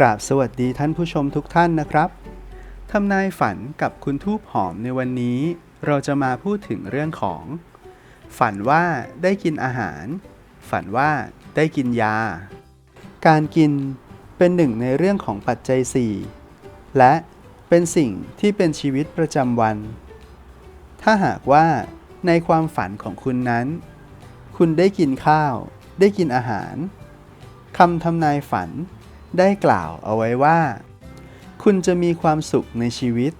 กราบสวัสดีท่านผู้ชมทุกท่านนะครับทำนายฝันกับคุณทูบหอมในวันนี้ เราจะมาพูดถึงเรื่องของ ฝันว่าได้กินอาหาร ฝันว่าได้กินยา การกินเป็นหนึ่งในเรื่องของปัจจัย 4 และเป็นสิ่งที่เป็นชีวิตประจำวัน ถ้าหากว่าในความฝันของคุณนั้น คุณได้กินข้าว ได้กินอาหารคำทำนายฝัน ได้กล่าวเอาไว้ว่า คุณจะมีความสุขในชีวิต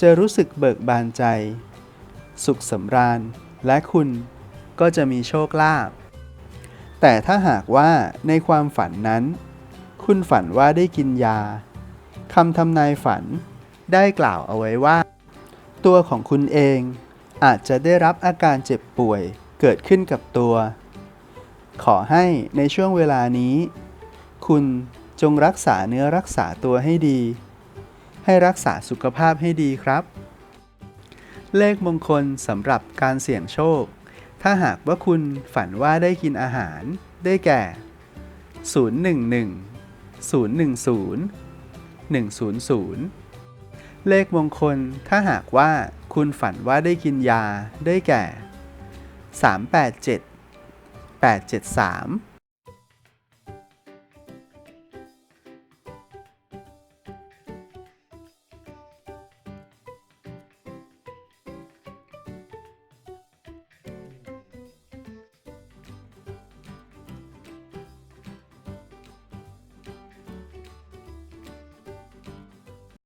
จะรู้สึกเบิกบานใจ สุขสำราญ และคุณก็จะมีโชคลาภ แต่ถ้าหากว่าในความฝันนั้น คุณฝันว่าได้กินยาคำทำนายฝันได้กล่าวเอาไว้ว่า ตัวของคุณเองอาจจะได้รับอาการเจ็บป่วยเกิดขึ้นกับตัว ขอให้ในช่วงเวลานี้ คุณจงรักษาเนื้อรักษาตัวให้ดี ให้รักษาสุขภาพให้ดีครับ เลขมงคลสำหรับการเสี่ยงโชค ถ้าหากว่าคุณฝันว่าได้กินอาหาร ได้แก่ 011 010 100 เลขมงคลถ้าหากว่าคุณฝันว่าได้กินยา ได้แก่ 387 873